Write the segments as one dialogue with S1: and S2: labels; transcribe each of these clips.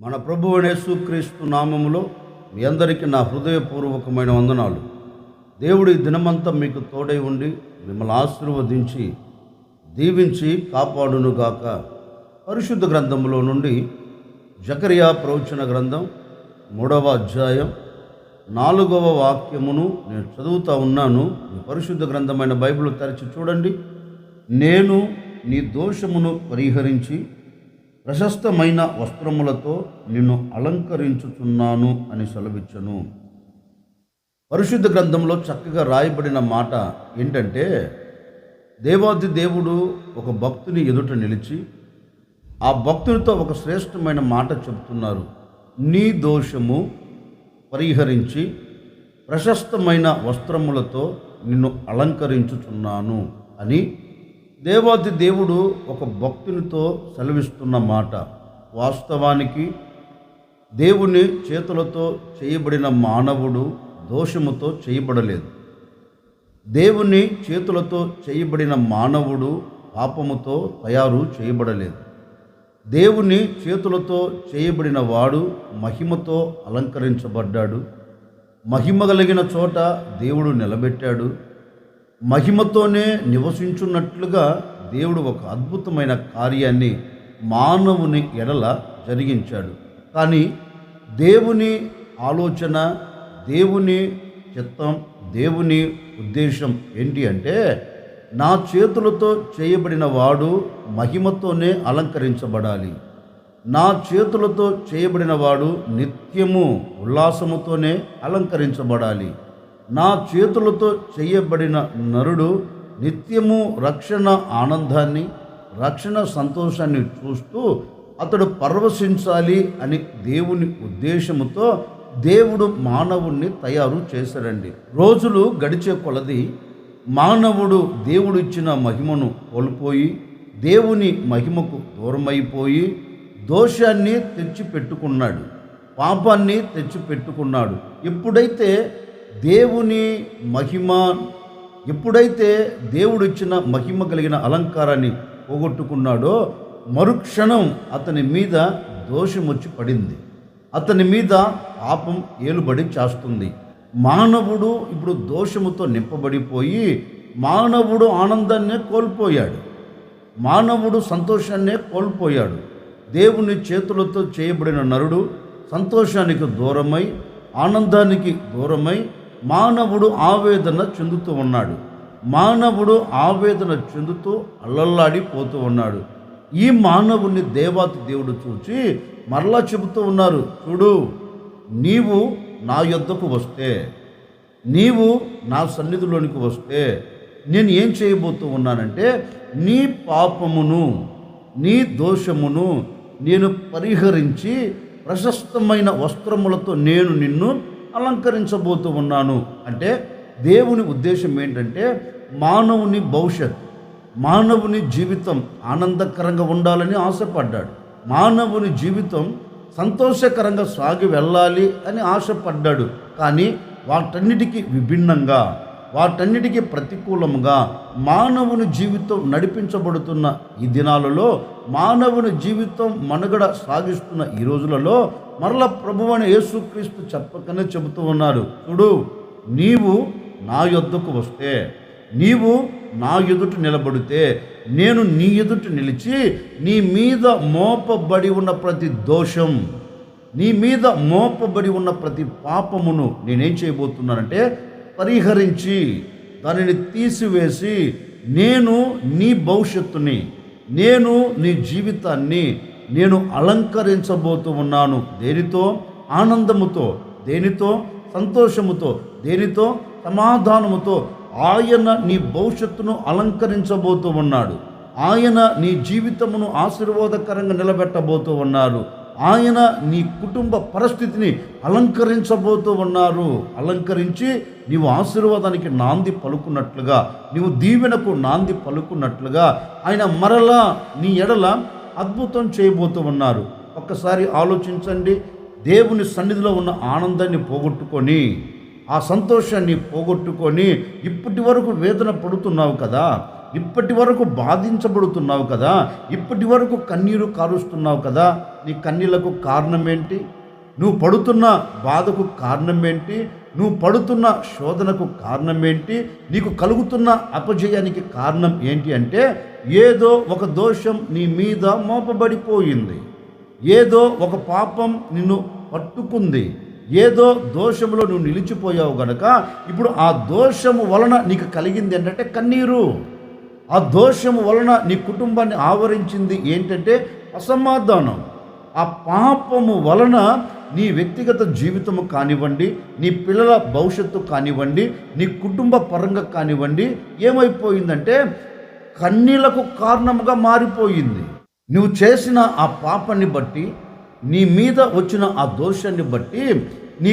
S1: మన ప్రభు యేసుక్రీస్తు నామములో మీ అందరికీ నా హృదయపూర్వకమైన వందనాలు. దేవుడి దినమంతా మీకు తోడై ఉండి మిమ్మల్ని ఆశీర్వదించి దీవించి కాపాడునుగాక. పరిశుద్ధ గ్రంథములో నుండి జకరియా ప్రవచన గ్రంథం మూడవ అధ్యాయం నాలుగవ వాక్యమును నేను చదువుతా ఉన్నాను. మీ పరిశుద్ధ గ్రంథమైన బైబిల్ తెరిచి చూడండి. నేను నీ దోషమును పరిహరించి ప్రశస్తమైన వస్త్రములతో నిన్ను అలంకరించుచున్నాను అని సెలవిచ్చను. పరిశుద్ధ గ్రంథంలో చక్కగా రాయబడిన మాట ఏంటంటే దేవాది దేవుడు ఒక భక్తుని ఎదుట నిలిచి ఆ భక్తునితో ఒక శ్రేష్టమైన మాట చెబుతున్నారు. నీ దోషము పరిహరించి ప్రశస్తమైన వస్త్రములతో నిన్ను అలంకరించుచున్నాను అని దేవాది దేవుడు ఒక భక్తునితో సెలవిస్తున్న మాట. వాస్తవానికి దేవుని చేతులతో చేయబడిన మానవుడు దోషముతో చేయబడలేదు. దేవుని చేతులతో చేయబడిన మానవుడు పాపముతో తయారు చేయబడలేదు. దేవుని చేతులతో చేయబడిన వాడు మహిమతో అలంకరించబడ్డాడు. మహిమ కలిగిన చోట దేవుడు నిలబెట్టాడు. మహిమతోనే నివసించున్నట్లుగా దేవుడు ఒక అద్భుతమైన కార్యాన్ని మానవుని ఎడల జరిగించాడు. కానీ దేవుని ఆలోచన దేవుని చిత్తం దేవుని ఉద్దేశం ఏంటి అంటే నా చేతులతో చేయబడిన వాడు మహిమతోనే అలంకరించబడాలి. నా చేతులతో చేయబడిన వాడు నిత్యము ఉల్లాసముతోనే అలంకరించబడాలి. నా చేతులతో చేయబడిన నరుడు నిత్యము రక్షణ ఆనందాన్ని రక్షణ సంతోషాన్ని చూస్తూ అతడు పరవశించాలి అని దేవుని ఉద్దేశముతో దేవుడు మానవుణ్ణి తయారు చేశాడండి. రోజులు గడిచే కొలది మానవుడు దేవుడిచ్చిన మహిమను కోల్పోయి దేవుని మహిమకు దూరమైపోయి దోషాన్ని తెచ్చిపెట్టుకున్నాడు పాపాన్ని తెచ్చిపెట్టుకున్నాడు. ఎప్పుడైతే దేవుని మహిమ ఎప్పుడైతే దేవుడు ఇచ్చిన మహిమ కలిగిన అలంకారాన్ని పోగొట్టుకున్నాడో మరుక్షణం అతని మీద దోషం వచ్చి పడింది. అతని మీద పాపం ఏలుబడి చేస్తుంది. మానవుడు ఇప్పుడు దోషముతో నింపబడిపోయి మానవుడు ఆనందాన్నే కోల్పోయాడు. మానవుడు సంతోషాన్నే కోల్పోయాడు. దేవుని చేతులతో చేయబడిన నరుడు సంతోషానికి దూరమై ఆనందానికి దూరమై మానవుడు ఆవేదన చెందుతూ ఉన్నాడు. మానవుడు ఆవేదన చెందుతూ అల్లల్లాడిపోతూ ఉన్నాడు. ఈ మానవుని దేవాతి దేవుడు చూచి మరలా చెబుతూ ఉన్నారు చూడు నీవు నా యొద్దకు వస్తే నీవు నా సన్నిధిలోనికి వస్తే నేను ఏం చేయబోతూ ఉన్నానంటే నీ పాపమును నీ దోషమును నేను పరిహరించి ప్రశస్తమైన వస్త్రములతో నేను నిన్ను అలంకరించబోతూ ఉన్నాను. అంటే దేవుని ఉద్దేశం ఏంటంటే మానవుని భవిష్యత్ మానవుని జీవితం ఆనందకరంగా ఉండాలని ఆశపడ్డాడు. మానవుని జీవితం సంతోషకరంగా సాగి వెళ్ళాలి అని ఆశపడ్డాడు. కానీ వాటన్నిటికీ విభిన్నంగా వాటన్నిటికీ ప్రతికూలముగా మానవుని జీవితం నడిపించబడుతున్న ఈ దినాలలో మానవుని జీవితం మనుగడ సాగిస్తున్న ఈ రోజులలో మరల ప్రభువైన యేసుక్రీస్తు చెప్పకనే చెబుతూ ఉన్నారు. చూడు నీవు నా యొద్దకు వస్తే నీవు నా ఎదుట నిలబడితే నేను నీ ఎదుట నిలిచి నీ మీద మోపబడి ఉన్న ప్రతి దోషం నీ మీద మోపబడి ఉన్న ప్రతి పాపమును నేనేం చేయబోతున్నానంటే పరిహరించి దానిని తీసివేసి నేను నీ భవిష్యత్తుని నేను నీ జీవితాన్ని నేను అలంకరించబోతూ ఉన్నాను. దేనితో? ఆనందముతో దేనితో? సంతోషముతో దేనితో? సమాధానముతో. ఆయన నీ భవిష్యత్తును అలంకరించబోతూ ఉన్నాడు. ఆయన నీ జీవితమును ఆశీర్వాదకరంగా నిలబెట్టబోతూ ఉన్నారు. ఆయన నీ కుటుంబ పరిస్థితిని అలంకరించబోతూ ఉన్నారు. అలంకరించి నీవు ఆశీర్వాదానికి నాంది పలుకున్నట్లుగా నీవు దీవెనకు నాంది పలుకున్నట్లుగా ఆయన మరలా నీ ఎడల అద్భుతం చేయబోతూ ఉన్నారు. ఒక్కసారి ఆలోచించండి. దేవుని సన్నిధిలో ఉన్న ఆనందాన్ని పోగొట్టుకొని ఆ సంతోషాన్ని పోగొట్టుకొని ఇప్పటి వరకు వేదన పడుతున్నావు కదా. ఇప్పటి వరకు బాధించబడుతున్నావు కదా ఇప్పటి వరకు కన్నీరు కారుస్తున్నావు కదా నీ కన్నీళ్ళకు కారణం ఏంటి నువ్వు పడుతున్న బాధకు కారణం ఏంటి నువ్వు పడుతున్న శోధనకు కారణం ఏంటి నీకు కలుగుతున్న అపజయానికి కారణం ఏంటి అంటే ఏదో ఒక దోషం నీ మీద మోపబడిపోయింది. ఏదో ఒక పాపం నిన్ను పట్టుకుంది. ఏదో దోషంలో నువ్వు నిలిచిపోయావు గనక ఇప్పుడు ఆ దోషము వలన నీకు కలిగింది ఏంటంటే కన్నీరు. ఆ దోషము వలన నీ కుటుంబాన్ని ఆవరించింది ఏంటంటే అసమాధానం. ఆ పాపము వలన నీ వ్యక్తిగత జీవితము కానివ్వండి నీ పిల్లల భవిష్యత్తు కానివ్వండి నీ కుటుంబ పరంగా కానివ్వండి ఏమైపోయిందంటే కన్నీలకు కారణముగా మారిపోయింది. నువ్వు చేసిన ఆ పాపాన్ని బట్టి నీ మీద వచ్చిన ఆ దోషాన్ని బట్టి నీ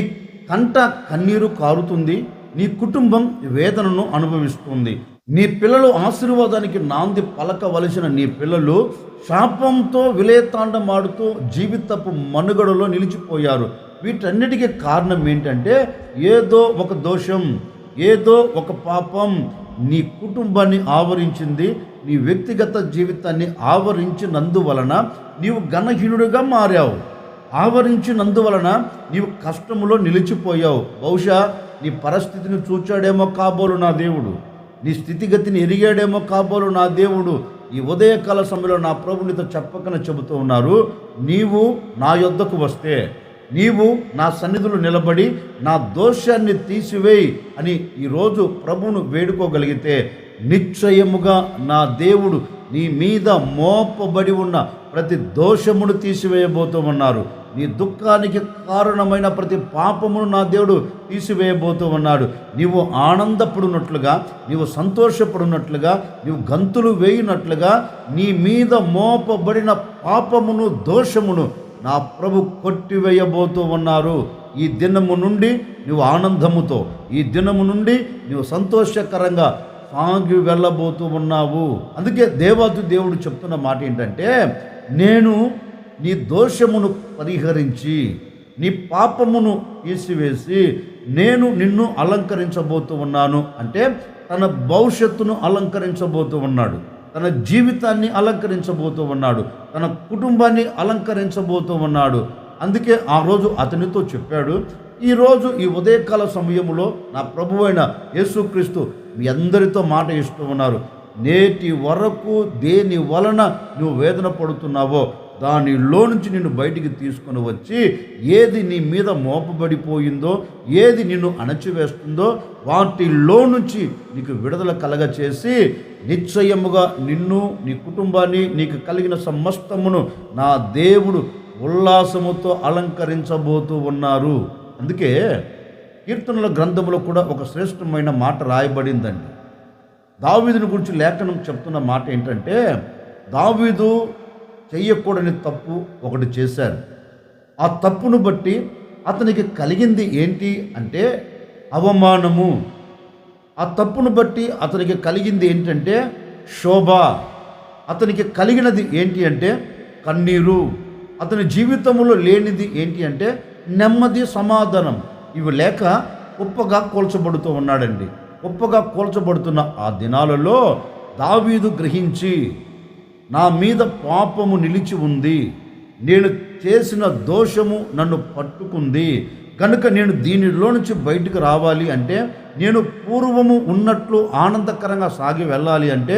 S1: కంట కన్నీరు కారుతుంది నీ కుటుంబం వేదనను అనుభవిస్తుంది. నీ పిల్లలు ఆశీర్వాదానికి నాంది పలకవలసిన నీ పిల్లలు శాపంతో విలేతాండమాడుతూ జీవితపు మనుగడలో నిలిచిపోయారు. వీటన్నిటికీ కారణం ఏంటంటే ఏదో ఒక దోషం ఏదో ఒక పాపం నీ కుటుంబాన్ని ఆవరించింది. నీ వ్యక్తిగత జీవితాన్ని ఆవరించినందువలన నీవు ఘనహీనుడిగా మారావు. ఆవరించినందువలన నీవు కష్టములో నిలిచిపోయావు. బహుశా నీ పరిస్థితిని చూచాడేమో కాబోలు నా దేవుడు. నీ స్థితిగతిని ఎరిగాడేమో కాబోలు నా దేవుడు. ఈ ఉదయకాల సమయంలో నా ప్రభునితో చెప్పకన చెబుతూ ఉన్నారు. నీవు నా యొద్దకు వస్తే నీవు నా సన్నిధులు నిలబడి నా దోషాన్ని తీసివేయి అని ఈరోజు ప్రభును వేడుకోగలిగితే నిశ్చయముగా నా దేవుడు నీ మీద మోపబడి ఉన్న ప్రతి దోషమును తీసివేయబోతూ ఉన్నారు నీ దుఃఖానికి కారణమైన ప్రతి పాపమును నా దేవుడు తీసివేయబోతూ ఉన్నాడు నీవు ఆనందపడినట్లుగా నీవు సంతోషపడినట్లుగా నీవు గంతులు వేయినట్లుగా నీ మీద మోపబడిన పాపమును దోషమును నా ప్రభు కొట్టివేయబోతూ ఉన్నారు ఈ దినము నుండి నువ్వు ఆనందముతో ఈ దినము నుండి నువ్వు సంతోషకరంగా సాగి వెళ్ళబోతూ ఉన్నావు అందుకే దేవాది దేవుడు చెప్తున్న మాట ఏంటంటే నేను నీ దోషమును పరిహరించి నీ పాపమును తీసివేసి నేను నిన్ను అలంకరించబోతూ ఉన్నాను. అంటే తన భవిష్యత్తును అలంకరించబోతూ ఉన్నాడు. తన జీవితాన్ని అలంకరించబోతూ ఉన్నాడు. తన కుటుంబాన్ని అలంకరించబోతూ ఉన్నాడు. అందుకే ఆ రోజు అతనితో చెప్పాడు ఈరోజు ఈ ఉదయకాల సమయంలో నా ప్రభువైన యేసుక్రీస్తు మీ అందరితో మాట ఇస్తూ ఉన్నారు. నేటి వరకు దేని వలన నువ్వు వేదన పడుతున్నావో దానిలో నుంచి నిన్ను బయటికి తీసుకొని వచ్చి ఏది నీ మీద మోపబడిపోయిందో ఏది నిన్ను అణచివేస్తుందో వాటిలో నుంచి నీకు విడుదల కలగ చేసి నిశ్చయముగా నిన్ను నీ కుటుంబాన్ని నీకు కలిగిన సమస్తమును నా దేవుడు ఉల్లాసముతో అలంకరించబోతూ ఉన్నారు. అందుకే కీర్తనల గ్రంథంలో కూడా ఒక శ్రేష్టమైన మాట రాయబడిందండి. దావీదుని గురించి లేఖనం చెప్తున్న మాట ఏంటంటే దావీదు చెయ్యకూడని తప్పు ఒకటి చేశారు ఆ తప్పును బట్టి అతనికి కలిగింది ఏంటి అంటే అవమానము. ఆ తప్పును బట్టి అతనికి కలిగింది ఏంటంటే శోభ. అతనికి కలిగినది ఏంటి అంటే కన్నీరు. అతని జీవితంలో లేనిది ఏంటి అంటే నెమ్మది సమాధానం. ఇవి లేక ఉప్పగా కూల్చబడుతూ ఉన్నాడండి. ఉప్పగా కూల్చబడుతున్న ఆ దినాలలో దావీదు గ్రహించి నా మీద పాపము నిలిచి ఉంది. నేను చేసిన దోషము నన్ను పట్టుకుంది. కనుక నేను దీనిలో నుంచి బయటకు రావాలి అంటే నేను పూర్వము ఉన్నట్లు ఆనందకరంగా సాగి వెళ్ళాలి అంటే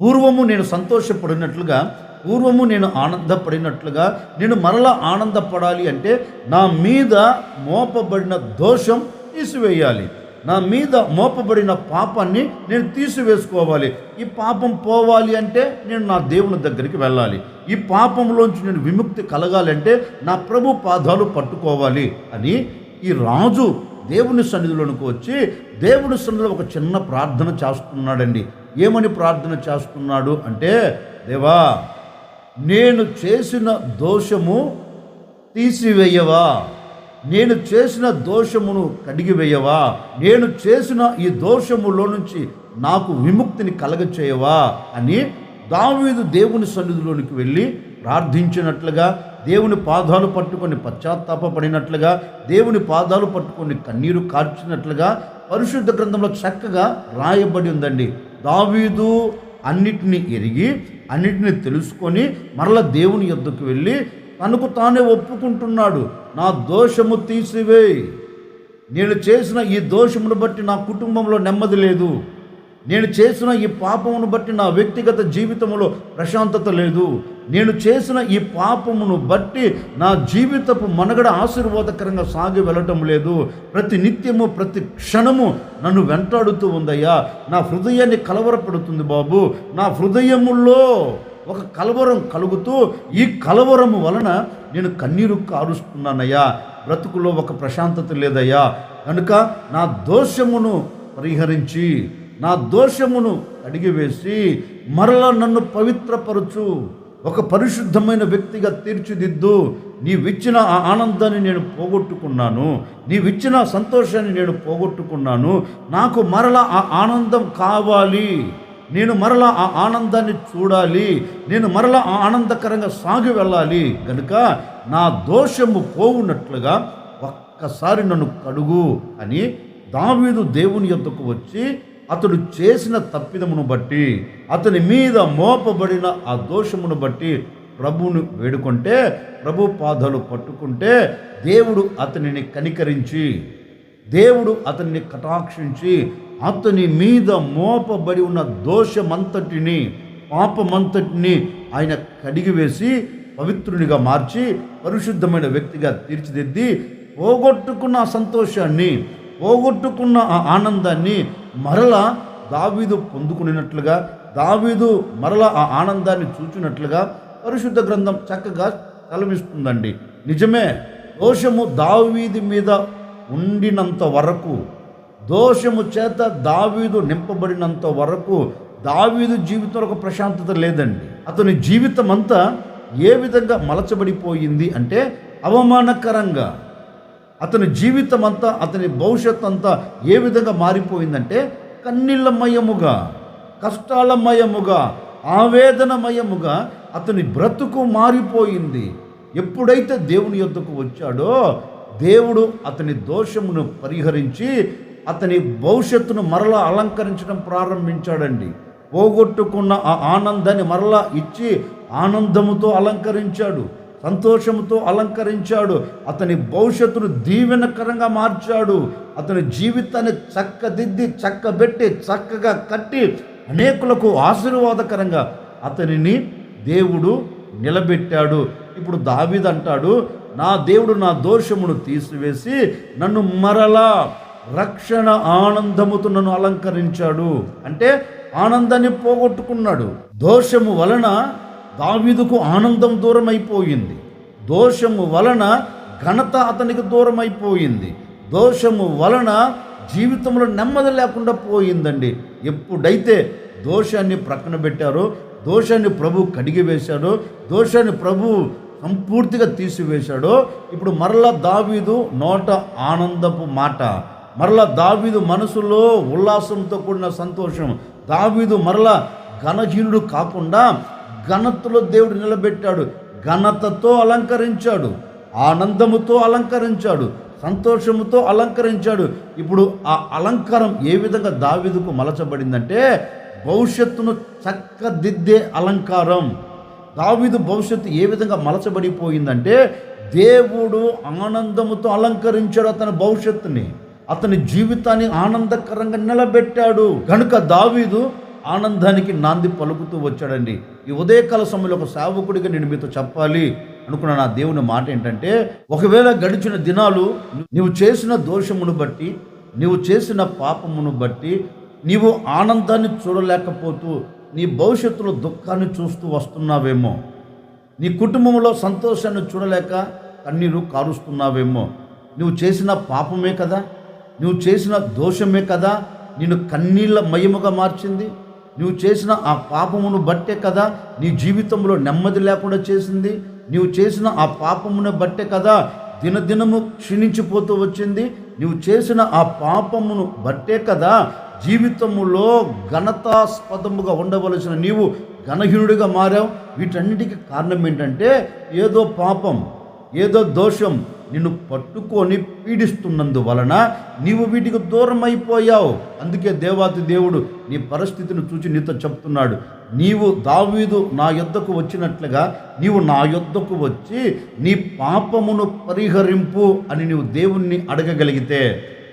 S1: పూర్వము నేను సంతోషపడినట్లుగా పూర్వము నేను ఆనందపడినట్లుగా నేను మరలా ఆనందపడాలి అంటే నా మీద మోపబడిన దోషం తీసివేయాలి. నా మీద మోపబడిన పాపాన్ని నేను తీసివేసుకోవాలి. ఈ పాపం పోవాలి అంటే నేను నా దేవుని దగ్గరికి వెళ్ళాలి. ఈ పాపంలోంచి నేను విముక్తి కలగాలంటే నా ప్రభు పాదాలు పట్టుకోవాలి అని ఈ రాజు దేవుని సన్నిధిలోనికి వచ్చి దేవుని సన్నిధిలో ఒక చిన్న ప్రార్థన చేస్తున్నాడండి. ఏమని ప్రార్థన చేస్తున్నాడు అంటే దేవా నేను చేసిన దోషము తీసివేయవా? నేను చేసిన దోషమును కడిగివేయవా? నేను చేసిన ఈ దోషములో నుంచి నాకు విముక్తిని కలగచేయవా? అని దావీదు దేవుని సన్నిధిలోనికి వెళ్ళి ప్రార్థించినట్లుగా దేవుని పాదాలు పట్టుకొని పశ్చాత్తాపడినట్లుగా దేవుని పాదాలు పట్టుకొని కన్నీరు కార్చినట్లుగా పరిశుద్ధ గ్రంథంలో చక్కగా రాయబడి ఉందండి. దావీదు అన్నిటిని ఎరిగి అన్నిటిని తెలుసుకొని మరల దేవుని యొద్దకు వెళ్ళి తనకు తానే ఒప్పుకుంటున్నాడు. నా దోషము తీసివే. నేను చేసిన ఈ దోషమును బట్టి నా కుటుంబంలో నెమ్మది లేదు. నేను చేసిన ఈ పాపమును బట్టి నా వ్యక్తిగత జీవితంలో ప్రశాంతత లేదు. నేను చేసిన ఈ పాపమును బట్టి నా జీవితపు మనగడ ఆశీర్వాదకరంగా సాగి వెళ్ళటం లేదు. ప్రతి నిత్యము ప్రతి క్షణము నన్ను వెంటాడుతూ ఉందయ్యా. నా హృదయాన్ని కలవరపడుతుంది బాబు. నా హృదయములో ఒక కలవరం కలుగుతూ ఈ కలవరము వలన నేను కన్నీరు కారుస్తున్నానయ్యా. బ్రతుకులో ఒక ప్రశాంతత లేదయ్యా. కనుక నా దోషమును పరిహరించి నా దోషమును అడిగివేసి మరలా నన్ను పవిత్రపరచు. ఒక పరిశుద్ధమైన వ్యక్తిగా తీర్చిదిద్దు. నీవిచ్చిన ఆ ఆనందాన్ని నేను పోగొట్టుకున్నాను. నీవిచ్చిన సంతోషాన్ని నేను పోగొట్టుకున్నాను. నాకు మరలా ఆ ఆనందం కావాలి. నేను మరలా ఆ ఆనందాన్ని చూడాలి. నేను మరలా ఆ ఆనందకరంగా సాగి వెళ్ళాలి. కనుక నా దోషము పోవునట్లుగా ఒక్కసారి నన్ను కడుగు అని దావీదు దేవుని యొద్దకు వచ్చి అతడు చేసిన తప్పిదమును బట్టి అతని మీద మోపబడిన ఆ దోషమును బట్టి ప్రభువును వేడుకుంటే ప్రభు పాదాలు పట్టుకుంటే దేవుడు అతనిని కనికరించి దేవుడు అతన్ని కటాక్షించి అతని మీద మోపబడి ఉన్న దోషమంతటిని పాపమంతటిని ఆయన కడిగివేసి పవిత్రునిగా మార్చి పరిశుద్ధమైన వ్యక్తిగా తీర్చిదిద్ది పోగొట్టుకున్న సంతోషాన్ని పోగొట్టుకున్న ఆ ఆనందాన్ని మరలా దావీదు పొందుకునేటట్లుగా దావీదు మరలా ఆ ఆనందాన్ని చూచినట్లుగా పరిశుద్ధ గ్రంథం చక్కగా తలమిస్తుందండి నిజమే దోషము దావీది మీద ఉండినంత వరకు దోషము చేత దావీదు నింపబడినంత వరకు దావీదు జీవితంలో ఒక ప్రశాంతత లేదండి. అతని జీవితం అంతా ఏ విధంగా మలచబడిపోయింది అంటే అవమానకరంగా. అతని జీవితం అంతా అతని భవిష్యత్ అంతా ఏ విధంగా మారిపోయిందంటే కన్నీళ్ళమయముగా కష్టాలమయముగా ఆవేదనమయముగా అతని బ్రతుకు మారిపోయింది. ఎప్పుడైతే దేవుని యొద్దకు వచ్చాడో దేవుడు అతని దోషమును పరిహరించి అతని భవిష్యత్తును మరలా అలంకరించడం ప్రారంభించాడండి. పోగొట్టుకున్న ఆ ఆనందాన్ని మరలా ఇచ్చి ఆనందముతో అలంకరించాడు సంతోషంతో అలంకరించాడు అతని భవిష్యత్తును దీవెనకరంగా మార్చాడు అతని జీవితాన్ని చక్కదిద్ది చక్కబెట్టి చక్కగా కట్టి అనేకులకు ఆశీర్వాదకరంగా అతనిని దేవుడు నిలబెట్టాడు. ఇప్పుడు దావిదంటాడు నా దేవుడు నా దోషమును తీసివేసి నన్ను మరలా రక్షణ ఆనందముతో నన్ను అలంకరించాడు. అంటే ఆనందాన్ని పోగొట్టుకున్నాడు. దోషము వలన దావీదుకు ఆనందం దూరం అయిపోయింది దోషము వలన ఘనత అతనికి దూరం అయిపోయింది దోషము వలన జీవితంలో నెమ్మది లేకుండా పోయిందండి. ఎప్పుడైతే దోషాన్ని ప్రక్కన పెట్టారో దోషాన్ని ప్రభు కడిగివేశాడో దోషాన్ని ప్రభు సంపూర్తిగా తీసివేశాడో ఇప్పుడు మరలా దావీదు నోట ఆనందపు మాట మరలా దావీదు మనసులో ఉల్లాసంతో కూడిన సంతోషం. దావీదు మరలా ఘనజీనుడు కాకుండా ఘనతలో దేవుడు నిలబెట్టాడు. ఘనతతో అలంకరించాడు. ఆనందముతో అలంకరించాడు. సంతోషముతో అలంకరించాడు. ఇప్పుడు ఆ అలంకారం ఏ విధంగా దావీదుకు మలచబడిందంటే భవిష్యత్తును చక్కదిద్దే అలంకారం. దావీదు భవిష్యత్తు ఏ విధంగా మలచబడిపోయిందంటే దేవుడు ఆనందముతో అలంకరించాడు అతని భవిష్యత్తుని. అతని జీవితాన్ని ఆనందకరంగా నిలబెట్టాడు. కనుక దావీదు ఆనందానికి నాంది పలుకుతూ వచ్చాడండి. ఈ ఉదయకాల సమయంలో ఒక సేవకుడిగా నేను మీతో చెప్పాలి అనుకున్న నా దేవుని మాట ఏంటంటే ఒకవేళ గడిచిన దినాలు నీవు చేసిన దోషమును బట్టి నీవు చేసిన పాపమును బట్టి నీవు ఆనందాన్ని చూడలేకపోతూ నీ భవిష్యత్తులో దుఃఖాన్ని చూస్తూ వస్తున్నావేమో నీ కుటుంబంలో సంతోషాన్ని చూడలేక కన్నీరు కారుస్తున్నావేమో నువ్వు చేసిన పాపమే కదా? నువ్వు చేసిన దోషమే కదా నిన్ను కన్నీళ్ళ మయముగా మార్చింది. నువ్వు చేసిన ఆ పాపమును బట్టే కదా నీ జీవితంలో నెమ్మది లేకుండా చేసింది. నువ్వు చేసిన ఆ పాపమును బట్టే కదా దినదినము క్షీణించిపోతూ వచ్చింది. నువ్వు చేసిన ఆ పాపమును బట్టే కదా జీవితములో ఘనతాస్పదముగా ఉండవలసిన నీవు ఘనహీనుడిగా మారావు. వీటన్నిటికీ కారణం ఏంటంటే ఏదో పాపం ఏదో దోషం నిన్ను పట్టుకొని పీడిస్తున్నందువలన నీవు వీటికి దూరం అయిపోయావు అందుకే దేవాతి దేవుడు నీ పరిస్థితిని చూచి నీతో చెప్తున్నాడు. నీవు దావీదు నా యొద్దకు వచ్చినట్లుగా నీవు నా యొద్దకు వచ్చి నీ పాపమును పరిహరింపు అని నీవు దేవుణ్ణి అడగగలిగితే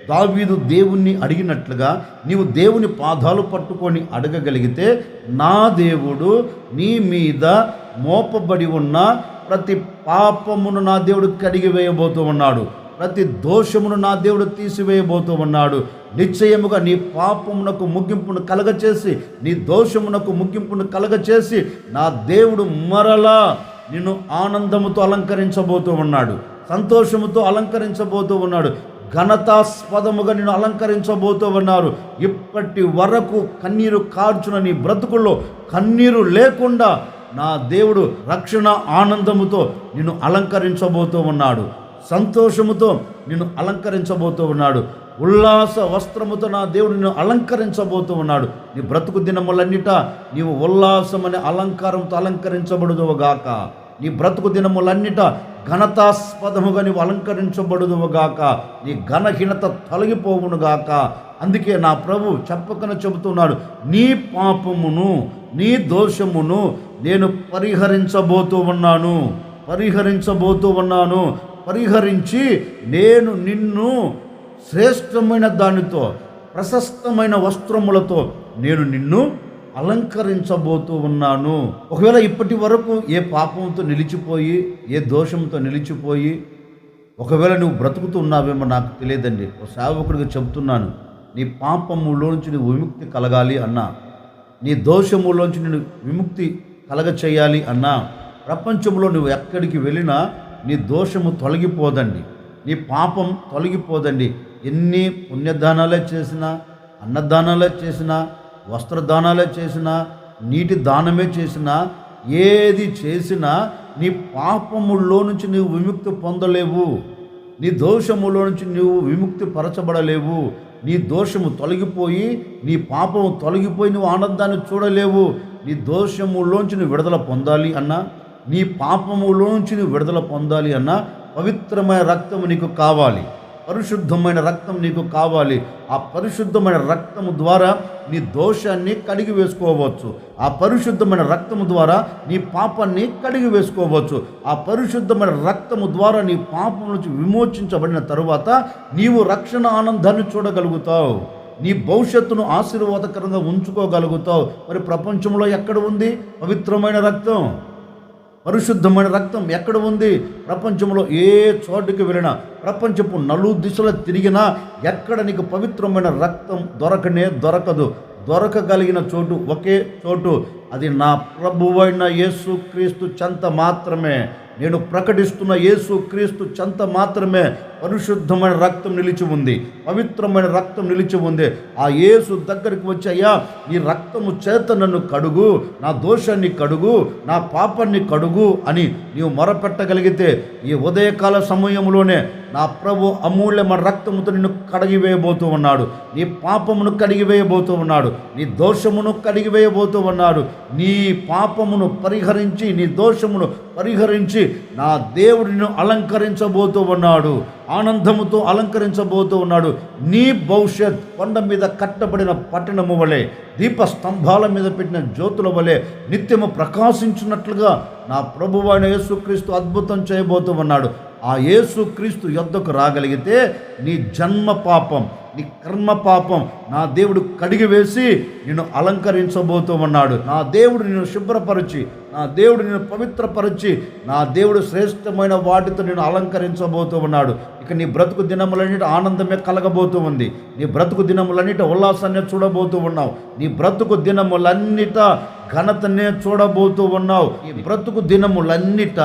S1: దావీదు దేవుణ్ణి అడిగినట్లుగా నీవు దేవుని పాదాలు పట్టుకొని అడగగలిగితే నా దేవుడు నీ మీద మోపబడి ఉన్న ప్రతి పాపమును నా దేవుడు కడిగి వేయబోతూ ఉన్నాడు. ప్రతి దోషమును నా దేవుడు తీసివేయబోతూ ఉన్నాడు. నిశ్చయముగా నీ పాపమునకు ముగింపును కలగచేసి నీ దోషమునకు ముగింపును కలగచేసి నా దేవుడు మరలా నిన్ను ఆనందముతో అలంకరించబోతూ ఉన్నాడు. సంతోషముతో అలంకరించబోతూ ఉన్నాడు. ఘనతాస్పదముగా నేను అలంకరించబోతూ ఉన్నారు. ఇప్పటి వరకు కన్నీరు కార్చున నీ బ్రతుకుల్లో కన్నీరు లేకుండా నా దేవుడు రక్షణ ఆనందముతో నిన్ను అలంకరించబోతూ ఉన్నాడు. సంతోషముతో నిన్ను అలంకరించబోతూ ఉన్నాడు. ఉల్లాస వస్త్రముతో నా దేవుడు నిన్ను అలంకరించబోతూ ఉన్నాడు. నీ బ్రతుకు దినములన్నిట నీవు ఉల్లాసమనే అలంకారంతో అలంకరించబడుదువుగాక. నీ బ్రతుకు దినములన్నిట ఘనతాస్పదముగా నీవు అలంకరించబడుదువుగాక. నీ ఘనహీనత తొలగిపోవునుగాక. అందుకే నా ప్రభు చెప్పకుండా చెబుతున్నాడు నీ పాపమును నీ దోషమును నేను పరిహరించబోతూ ఉన్నాను పరిహరించబోతూ ఉన్నాను పరిహరించి నేను నిన్ను శ్రేష్టమైన దానితో ప్రశస్తమైన వస్త్రములతో నేను నిన్ను అలంకరించబోతూ ఉన్నాను. ఒకవేళ ఇప్పటి వరకు ఏ పాపంతో నిలిచిపోయి ఏ దోషంతో నిలిచిపోయి ఒకవేళ నువ్వు బ్రతుకుతున్నావేమో నాకు తెలియదండి. ఒక సేవకుడిగా చెబుతున్నాను నీ పాపములోంచి నువ్వు విముక్తి కలగాలి అన్నా. నీ దోషములోంచి నేను విముక్తి కలగ చేయాలి అన్నా. ప్రపంచంలో నువ్వు ఎక్కడికి వెళ్ళినా నీ దోషము తొలగిపోదండి. నీ పాపం తొలగిపోదండి. ఎన్ని పుణ్యదానాలే చేసినా అన్నదానాలే చేసినా వస్త్రదానాలే చేసినా నీటి దానమే చేసినా ఏది చేసినా నీ పాపములో నుంచి నీవు విముక్తి పొందలేవు. నీ దోషములో నుంచి నువ్వు విముక్తి పరచబడలేవు. నీ దోషము తొలగిపోయి నీ పాపము తొలగిపోయి నువ్వు ఆనందాన్ని చూడలేవు. నీ దోషములోంచి నువ్వు విడుదల పొందాలి అన్నా. నీ పాపములోంచి నువ్వు విడుదల పొందాలి అన్నా. పవిత్రమైన రక్తము నీకు కావాలి. పరిశుద్ధమైన రక్తం నీకు కావాలి. ఆ పరిశుద్ధమైన రక్తము ద్వారా నీ దోషాన్ని కడిగి వేసుకోవచ్చు. ఆ పరిశుద్ధమైన రక్తము ద్వారా నీ పాపాన్ని కడిగి వేసుకోవచ్చు. ఆ పరిశుద్ధమైన రక్తము ద్వారా నీ పాపం నుంచి విమోచించబడిన తరువాత నీవు రక్షణ ఆనందాన్ని చూడగలుగుతావు. నీ భవిష్యత్తును ఆశీర్వాదకరంగా ఉంచుకోగలుగుతావు. మరి ప్రపంచంలో ఎక్కడ ఉంది? పవిత్రమైన రక్తం. పరిశుద్ధమైన రక్తం ఎక్కడ ఉంది? ప్రపంచంలో ఏ చోటుకి వెళ్ళినా ప్రపంచపు నలు దిశలో తిరిగినా ఎక్కడ నీకు పవిత్రమైన రక్తం దొరకనే దొరకదు. దొరకగలిగిన చోటు ఒకే చోటు. అది నా ప్రభువైన యేసు క్రీస్తు చెంత మాత్రమే. నేను ప్రకటిస్తున్న యేసు క్రీస్తు చెంత మాత్రమే పరిశుద్ధమైన రక్తం నిలిచి ఉంది పవిత్రమైన రక్తం నిలిచి ఉంది. ఆ యేసు దగ్గరికి వచ్చి అయ్యా నీ రక్తము చేత నన్ను కడుగు నా దోషాన్ని కడుగు నా పాపాన్ని కడుగు అని నీవు మొరపెట్టగలిగితే ఈ ఉదయకాల సమయంలోనే నా ప్రభు అమూల్యమైన రక్తముతో నిన్ను కడిగివేయబోతూ ఉన్నాడు. నీ పాపమును కడిగివేయబోతూ ఉన్నాడు. నీ దోషమును కడిగివేయబోతూ ఉన్నాడు. నీ పాపమును పరిహరించి నీ దోషమును పరిహరించి నా దేవుడిని అలంకరించబోతూ ఉన్నాడు. ఆనందముతో అలంకరించబోతూ ఉన్నాడు. నీ భవిష్యత్ కొండ మీద కట్టబడిన పట్టణము వలె దీప స్తంభాల మీద పెట్టిన జ్యోతుల వలె నిత్యము ప్రకాశించినట్లుగా నా ప్రభువైన యేసుక్రీస్తు అద్భుతం చేయబోతూ ఉన్నాడు. ఆ యేసుక్రీస్తు యొద్దకు రాగలిగితే నీ జన్మ పాపం నీ కర్మ పాపం నా దేవుడు కడిగి వేసి నిన్ను అలంకరించబోతూ ఉన్నాడు నా దేవుడు నిన్ను శుభ్రపరిచి నా దేవుడు నిన్ను పవిత్రపరిచి నా దేవుడు శ్రేష్టమైన వాటితో నేను అలంకరించబోతూ ఉన్నాడు ఇక నీ బ్రతుకు దినములన్నిటి ఆనందమే కలగబోతూ ఉంది. నీ బ్రతుకు దినములన్నిటి ఉల్లాసాన్ని చూడబోతూ ఉన్నావు. నీ బ్రతుకు దినములన్నిట ఘనతనే చూడబోతూ ఉన్నావు. ఈ బ్రతుకు దినములన్నిట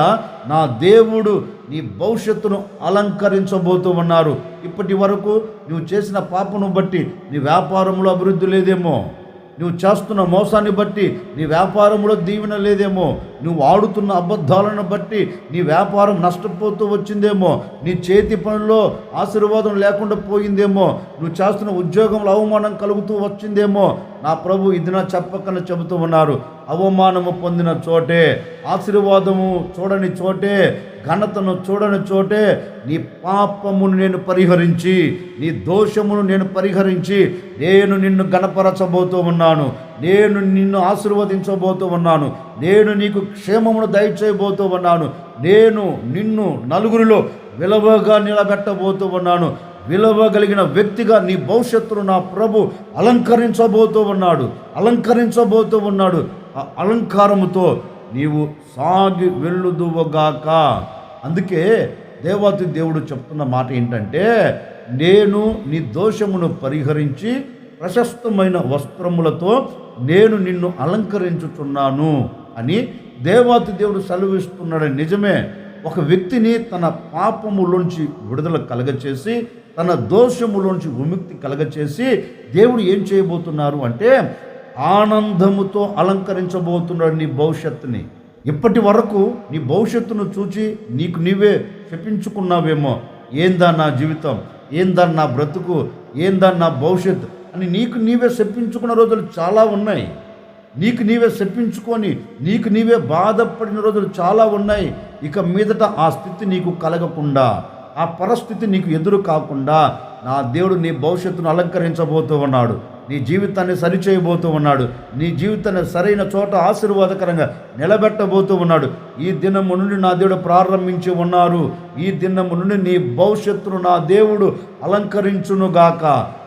S1: నా దేవుడు నీ భవిష్యత్తును అలంకరించబోతూ ఉన్నారు ఇప్పటి వరకు నువ్వు చేసిన పాపను బట్టి నీ వ్యాపారంలో అభివృద్ధి లేదేమో. నువ్వు చేస్తున్న మోసాన్ని బట్టి నీ వ్యాపారంలో దీవెన లేదేమో. నువ్వు ఆడుతున్న అబద్ధాలను బట్టి నీ వ్యాపారం నష్టపోతూ వచ్చిందేమో. నీ చేతి పనుల్లో ఆశీర్వాదం లేకుండా పోయిందేమో. నువ్వు చేస్తున్న ఉద్యోగంలో అవమానం కలుగుతూ వచ్చిందేమో. నా ప్రభు ఇది నా చెప్పకనే చెబుతూ ఉన్నారు. అవమానము పొందిన చోటే ఆశీర్వాదము చూడని చోటే ఘనతను చూడని చోటే నీ పాపమును నేను పరిహరించి నీ దోషమును నేను పరిహరించి నేను నిన్ను గణపరచబోతూ ఉన్నాను నేను నిన్ను ఆశీర్వదించబోతూ ఉన్నాను నేను నీకు క్షేమమును దయచేయబోతూ ఉన్నాను నేను నిన్ను నలుగురిలో విలువగా నిలబెట్టబోతూ ఉన్నాను విలువగలిగిన వ్యక్తిగా నీ భవిష్యత్తును నా ప్రభు అలంకరించబోతూ ఉన్నాడు అలంకరించబోతూ ఉన్నాడు. ఆ అలంకారముతో నీవు సాగి వెళ్ళుదువగాక. అందుకే దేవాతి దేవుడు చెప్తున్న మాట ఏంటంటే నేను నీ దోషమును పరిహరించి ప్రశస్తమైన వస్త్రములతో నేను నిన్ను అలంకరించుచున్నాను అని దేవాతి దేవుడు సెలవిస్తున్నాడు. నిజమే ఒక వ్యక్తిని తన పాపములోంచి విడుదల కలగచేసి తన దోషములోంచి విముక్తి కలగచేసి దేవుడు ఏం చేయబోతున్నారు అంటే ఆనందముతో అలంకరించబోతున్నాడు నీ భవిష్యత్తుని. ఇప్పటి వరకు నీ భవిష్యత్తును చూచి నీకు నీవే చెప్పించుకున్నావేమో. ఏందా నా జీవితం? ఏందా నా బ్రతుకు? ఏందా నా భవిష్యత్తు? అని నీకు నీవే చెప్పించుకున్న రోజులు చాలా ఉన్నాయి. నీకు నీవే చెప్పించుకొని నీకు నీవే బాధపడిన రోజులు చాలా ఉన్నాయి. ఇక మీదట ఆ స్థితి నీకు కలగకుండా ఆ పరిస్థితి నీకు ఎదురు కాకుండా నా దేవుడు నీ భవిష్యత్తును అలంకరించబోతూ ఉన్నాడు. నీ జీవితాన్ని సరిచేయబోతూ ఉన్నాడు. నీ జీవితాన్ని సరైన చోట ఆశీర్వాదకరంగా నిలబెట్టబోతూ ఉన్నాడు. ఈ దినము నుండి నా దేవుడు ప్రారంభించి ఉన్నారు. ఈ దినము నుండి నీ భవిష్యత్తును నా దేవుడు అలంకరించునుగాక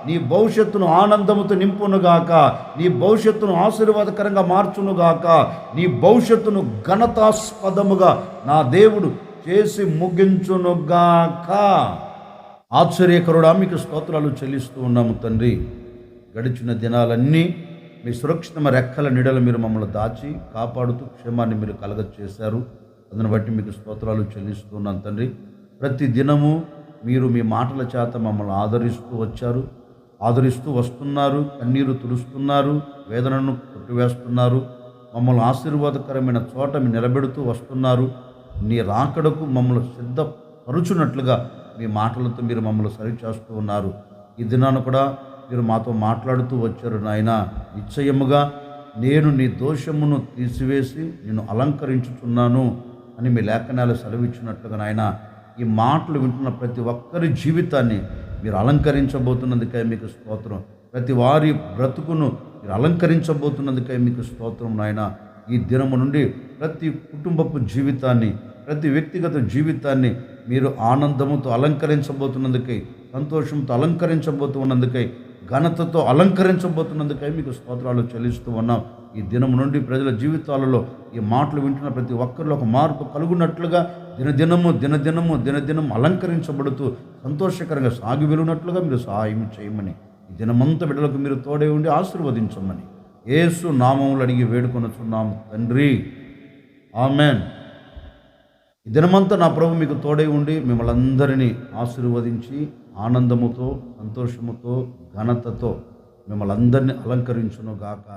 S1: నీ భవిష్యత్తును ఆనందముతో నింపునుగాక నీ భవిష్యత్తును ఆశీర్వాదకరంగా మార్చునుగాక నీ భవిష్యత్తును ఘనతాస్పదముగా నా దేవుడు చేసి ముగించునుగాక ఆశ్చర్యకరుడా మీకు స్తోత్రాలు చెల్లిస్తూ ఉన్నాము తండ్రి. గడిచిన దినాలన్నీ మీ సురక్షితమ రెక్కల నీడలు మీరు మమ్మల్ని దాచి కాపాడుతూ క్షేమాన్ని మీరు కలగచేశారు అందుని బట్టి మీకు స్తోత్రాలు చెల్లిస్తున్నాను తండ్రి. ప్రతి దినము మీరు మీ మాటల చేత మమ్మల్ని ఆదరిస్తూ వచ్చారు. ఆదరిస్తూ వస్తున్నారు. కన్నీరు తుడుస్తున్నారు. వేదనను కొట్టివేస్తున్నారు. మమ్మల్ని ఆశీర్వాదకరమైన చోట మీ నిలబెడుతూ వస్తున్నారు. నీ రాకడకు మమ్మల్ని సిద్ధపరుచున్నట్లుగా మీ మాటలతో మీరు మమ్మల్ని సరిచేస్తూ ఉన్నారు. ఈ దినాన్ని కూడా మీరు మాతో మాట్లాడుతూ వచ్చారు నాయన. నిశ్చయముగా నేను నీ దోషమును తీసివేసి నేను అలంకరించుచున్నాను అని మీ లేఖనాలు సెలవిచ్చినట్లుగా నాయన. ఈ మాటలు వింటున్న ప్రతి ఒక్కరి జీవితాన్ని మీరు అలంకరించబోతున్నందుకే మీకు స్తోత్రం. ప్రతి వారి బ్రతుకును మీరు అలంకరించబోతున్నందుకే మీకు స్తోత్రం నాయన. ఈ దినము నుండి ప్రతి కుటుంబపు జీవితాన్ని ప్రతి వ్యక్తిగత జీవితాన్ని మీరు ఆనందముతో అలంకరించబోతున్నందుకై సంతోషంతో అలంకరించబోతున్నందుకై ఘనతతో అలంకరించబోతున్నందుకై మీకు స్తోత్రాలు చెల్లిస్తూ ఉన్నాం. ఈ దినము నుండి ప్రజల జీవితాలలో ఈ మాటలు వింటున్న ప్రతి ఒక్కరిలో ఒక మార్పు కలుగునట్లుగా దినదినము దినదినము దినదినం అలంకరించబడుతూ సంతోషకరంగా సాగి వెళ్ళినట్లుగా మీరు సహాయం చేయమని ఈ దినమంతా బిడ్డలకు మీరు తోడే ఉండి ఆశీర్వదించమని ఏసు నామములు అడిగి వేడుకొనుచున్నాము తండ్రి. ఆమెన్. ఈ దినమంతా నా ప్రభు మీకు తోడై ఉండి మిమ్మల్ని అందరినీ ఆశీర్వదించి ఆనందముతో సంతోషముతో ఘనతతో మిమ్మల్ని అందరినీ అలంకరించును గాక